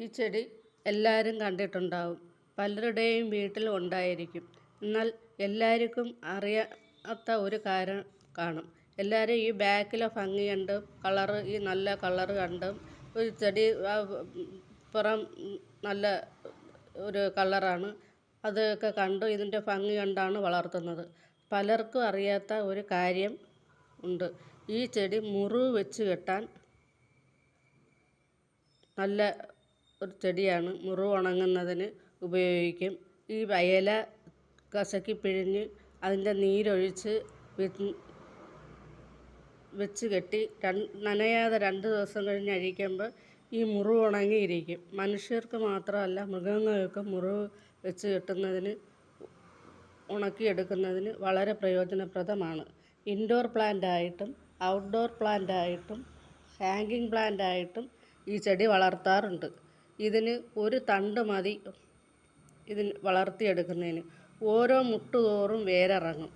ഈ ചെടി എല്ലാവരും കണ്ടിട്ടുണ്ടാവും. പലരുടെയും വീട്ടിൽ ഉണ്ടായിരിക്കും. എന്നാൽ എല്ലാവർക്കും അറിയാത്ത ഒരു കാര്യം കാണും. എല്ലാവരും ഈ ബാക്കിലെ ഭംഗി കണ്ടും കളറ് ഈ നല്ല കളറ് കണ്ടും ഒരു ചെടി പുറം നല്ല ഒരു കളറാണ് അതൊക്കെ കണ്ട് ഇതിന്റെ ഭംഗി കണ്ടാണ് വളർത്തുന്നത്. പലർക്കും അറിയാത്ത ഒരു കാര്യം ഉണ്ട്. ഈ ചെടി മുറിവ് വെച്ച് കെട്ടാൻ നല്ല ഒരു ചെടിയാണ്. മുറിവ് ഉണങ്ങുന്നതിന് ഉപയോഗിക്കും. ഈ വയല കസക്കി പിഴിഞ്ഞ് അതിന്റെ നീരൊഴിച്ച് വെച്ച് കെട്ടി നനയാതെ രണ്ട് ദിവസം കഴിഞ്ഞ് അഴിക്കുമ്പോൾ ഈ മുറിവ് ഉണങ്ങിയിരിക്കും. മനുഷ്യർക്ക് മാത്രമല്ല മൃഗങ്ങൾക്കും മുറിവ് വെച്ച് കെട്ടുന്നതിന് ഉണക്കിയെടുക്കുന്നതിന് വളരെ പ്രയോജനപ്രദമാണ്. ഇൻഡോർ പ്ലാന്റ് ആയിട്ടും ഔട്ട്ഡോർ പ്ലാന്റ് ആയിട്ടും ഹാങ്ങിങ് പ്ലാന്റ് ആയിട്ടും ഈ ചെടി വളർത്താറുണ്ട്. ഇതിന് ഒരു തണ്ട് മതി. ഇതിന് വളർത്തിയെടുക്കുന്നതിന്. ഓരോ മുട്ട് തോറും വേരിറങ്ങും.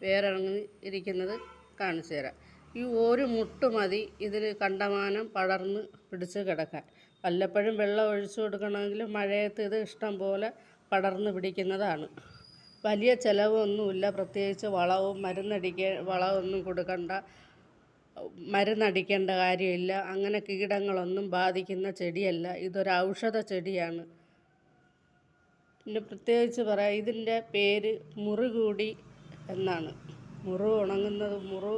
വേരിറങ്ങി ഇരിക്കുന്നത് കാണിച്ചു തരാം. ഈ ഒരു മുട്ട് മതി ഇതിന് കണ്ടമാനം പടർന്ന് പിടിച്ച് കിടക്കാൻ. വല്ലപ്പോഴും വെള്ളം ഒഴിച്ചു കൊടുക്കണമെങ്കിൽ മഴയത്ത് ഇത് ഇഷ്ടം പോലെ പടർന്ന് പിടിക്കുന്നതാണ്. വലിയ ചിലവൊന്നുമില്ല. പ്രത്യേകിച്ച് വളവും മരുന്നടിക്കുക വളമൊന്നും കൊടുക്കണ്ട. മരുന്നടിക്കേണ്ട കാര്യമില്ല. അങ്ങനെ കീടങ്ങളൊന്നും ബാധിക്കുന്ന ചെടിയല്ല. ഇതൊരു ഔഷധ ചെടിയാണ്. പിന്നെ പ്രത്യേകിച്ച് പറയാം ഇതിന്റെ പേര് മുറുകൂടി എന്നാണ്. മുറു ഉണങ്ങുന്നത് മുറു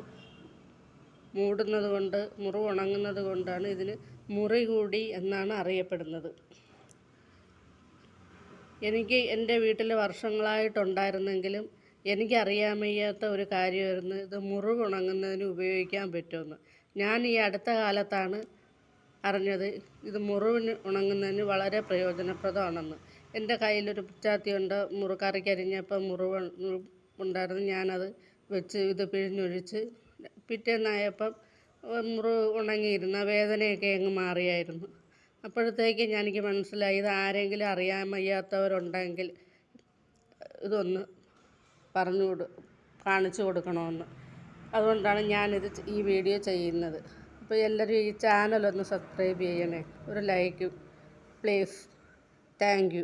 മൂടുന്നത് കൊണ്ട് മുറു ഉണങ്ങുന്നത് കൊണ്ടാണ് ഇതിന് മുറി കൂടി എന്നാണ് അറിയപ്പെടുന്നത്. എനിക്ക് എന്റെ വീട്ടിൽ വർഷങ്ങളായിട്ടുണ്ടായിരുന്നെങ്കിലും എനിക്കറിയാൻ വയ്യാത്ത ഒരു കാര്യമായിരുന്നു. ഇത് മുറിവ് ഉണങ്ങുന്നതിന് ഉപയോഗിക്കാൻ പറ്റുമെന്ന്. ഞാൻ ഈ അടുത്ത കാലത്താണ് അറിഞ്ഞത് ഇത് മുറിവിന് ഉണങ്ങുന്നതിന് വളരെ പ്രയോജനപ്രദമാണെന്ന്. എന്റെ കയ്യിലൊരു പിച്ചാത്തിയുണ്ട് മുറി കറിക്കരിഞ്ഞപ്പോൾ മുറിവ് ഉണ്ടായിരുന്നു. ഞാനത് വെച്ച് ഇത് പിഴിഞ്ഞൊഴിച്ച് പിറ്റേന്നായപ്പം മുറിവ് ഉണങ്ങിയിരുന്ന വേദനയൊക്കെ അങ്ങ് മാറിയായിരുന്നു. അപ്പോഴത്തേക്ക് എനിക്ക് മനസ്സിലായി ഇത് ആരെങ്കിലും അറിയാൻ വയ്യാത്തവരുണ്ടെങ്കിൽ ഇതൊന്ന് പറഞ്ഞു കൊടു കാണിച്ചു കൊടുക്കണമെന്ന്. അതുകൊണ്ടാണ് ഞാനിത് ഈ വീഡിയോ ചെയ്യുന്നത്. അപ്പോൾ എല്ലാവരും ഈ ചാനലൊന്ന് സബ്സ്ക്രൈബ് ചെയ്യണേ. ഒരു ലൈക്ക് പ്ലീസ് താങ്ക്